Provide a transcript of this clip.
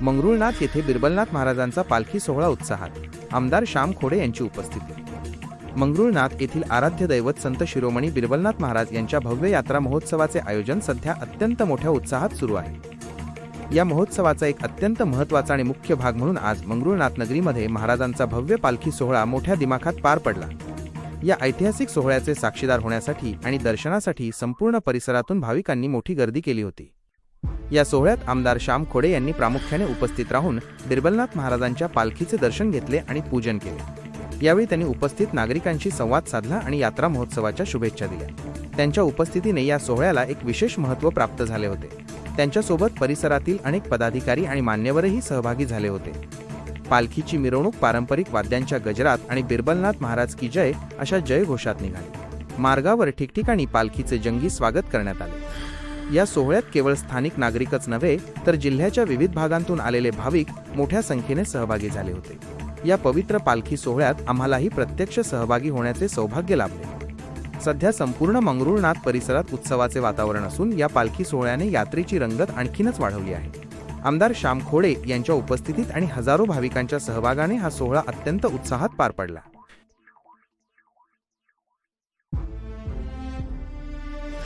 मंगरुळनाथ येथे बिरबलनाथ महाराजांचा पालखी सोहळा उत्साहात. आमदार श्याम खोडे यांची उपस्थिती. मंगरुळनाथ येथील आराध्य दैवत संत शिरोमणी बिरबलनाथ महाराज यांच्या भव्य यात्रा महोत्सवाचे आयोजन सध्या अत्यंत मोठ्या उत्साहात सुरू आहे. या महोत्सवाचा एक अत्यंत महत्त्वाचा आणि मुख्य भाग म्हणून आज मंगरुळनाथ नगरीमध्ये महाराजांचा भव्य पालखी सोहळा मोठ्या दिमाखात पार पडला. या ऐतिहासिक सोहळ्याचे साक्षीदार होण्यासाठी आणि दर्शनासाठी संपूर्ण परिसरातून भाविकांनी मोठी गर्दी केली होती. या सोहळ्यात आमदार श्याम खोडे यांनी प्रामुख्याने उपस्थित राहून बिरबलनाथ महाराजांच्या पालखीचे दर्शन घेतले आणि पूजन केले. यावेळी त्यांनी उपस्थित नागरिकांशी संवाद साधला आणि यात्रा महोत्सवाच्या शुभेच्छा दिल्या. त्यांच्या उपस्थितीने या सोहळ्याला एक विशेष महत्त्व प्राप्त झाले होते. त्यांच्यासोबत परिसरातील अनेक पदाधिकारी आणि मान्यवरही सहभागी झाले होते. पालखीची मिरवणूक पारंपरिक वाद्यांच्या गजरात आणि बिरबलनाथ महाराज की जय अशा जयघोषात निघाली. मार्गावर ठिकठिकाणी पालखीचे जंगी स्वागत करण्यात आले. या सोहळ्यात केवळ स्थानिक नागरिकच नव्हे तर जिल्ह्याच्या विविध भागांतून आलेले भाविक मोठ्या संख्येने सहभागी झाले होते. या पवित्र पालखी सोहळ्यात आम्हालाही प्रत्यक्ष सहभागी होण्याचे सौभाग्य लाभले. सध्या संपूर्ण मंगरुळनाथ परिसरात उत्सवाचे वातावरण असून या पालखी सोहळ्याने यात्रेची रंगत आणखीनच वाढवली आहे. आमदार श्याम खोडे यांच्या उपस्थितीत आणि हजारो भाविकांच्या सहभागाने हा सोहळा अत्यंत उत्साहात पार पडला.